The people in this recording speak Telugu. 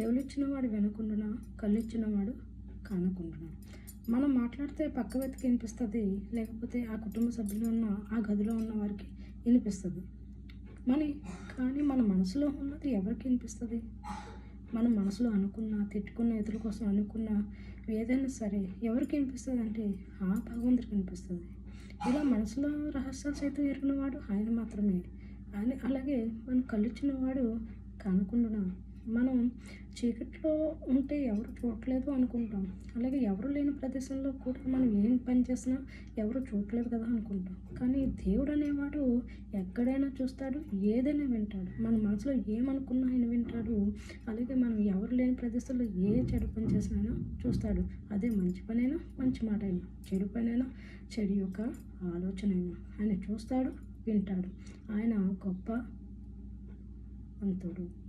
చెవులు ఇచ్చినవాడు వినకుండా కళ్ళిచ్చినవాడు కానకుండా మనం మాట్లాడితే పక్క వ్యక్తికి వినిపిస్తుంది లేకపోతే ఆ కుటుంబ సభ్యులు ఉన్న ఆ గదిలో ఉన్న వారికి వినిపిస్తుంది. మరి కానీ మన మనసులో ఉన్నది ఎవరికి వినిపిస్తుంది? మన మనసులో అనుకున్న తిట్టుకున్న ఇతరుల కోసం అనుకున్న ఏదైనా సరే ఎవరికి వినిపిస్తుంది అంటే ఆ భగవంతుడికి వినిపిస్తుంది. ఇలా మనసులో రహస్యాలు సైతం ఎరిగినవాడు ఆయన మాత్రమే. ఆయన అలాగే మన కళ్ళిచ్చిన వాడు కనుకుండా మనం చీకట్లో ఉంటే ఎవరు చూడలేదు అనుకుంటాం. అలాగే ఎవరు లేని ప్రదేశంలో కూడా మనం ఏం పని చేసినా ఎవరు చూడట్లేదు కదా అనుకుంటాం. కానీ దేవుడు అనేవాడు ఎక్కడైనా చూస్తాడు ఏదైనా వింటాడు. మన మనసులో ఏమనుకున్నా ఆయన వింటాడు. అలాగే మనం ఎవరు లేని ప్రదేశంలో ఏ చెడు పని చేసినా చూస్తాడు. అదే మంచి పనైనా మంచి మాట అయినా చెడు పనైనా చెడు యొక్క ఆలోచన అయినా ఆయన చూస్తాడు వింటాడు. ఆయన గొప్ప అంతుడు